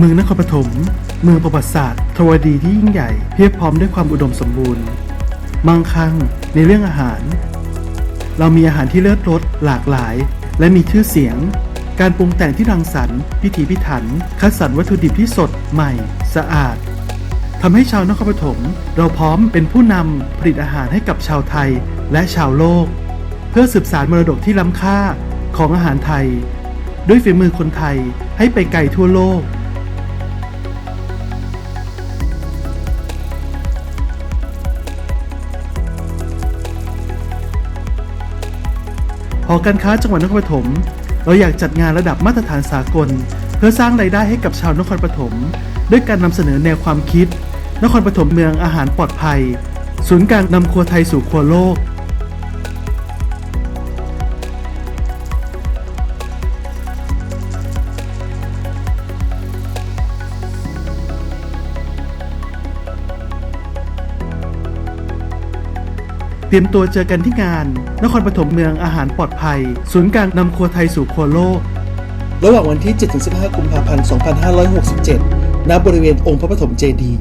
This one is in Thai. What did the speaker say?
เมืองนครปฐม เมืองประวัติศาสตร์ทวดีที่ยิ่งใหญ่เพียบพร้อมด้วยความอุดมสมบูรณ์มั่งคั่งในเรื่องอาหาร เรามีอาหารที่เลิศรสหลากหลาย และมีชื่อเสียง การปรุงแต่งที่รังสรรค์พิถีพิถัน คัดสรรวัตถุดิบที่สดใหม่ สะอาดทำให้ชาวนครปฐมเราพร้อมเป็นผู้นำผลิตอาหารให้กับชาวไทยและชาวโลก เพื่อสืบสารมรดกที่ล้ำค่าของอาหารไทย ด้วยฝีมือคนไทยให้ไปไกลทั่วโลก หอการค้าจังหวัดนครปฐมเราอยากจัดงานระดับมาตรฐานสากล เพื่อสร้างรายได้ให้กับชาวนครปฐมด้วยการนำเสนอแนวความคิด นครปฐมเมืองอาหารปลอดภัย ศูนย์กลางนำครัวไทยสู่ครัวโลก เตรียมตัวเจอกันที่งาน นครปฐมเมืองอาหารปลอดภัย ศูนย์กลางนำครัวไทยสู่ครัวโลก ระหว่างวันที่ 7-15 กุมภาพันธ์ 2567 ณ บริเวณองค์พระปฐมเจดีย์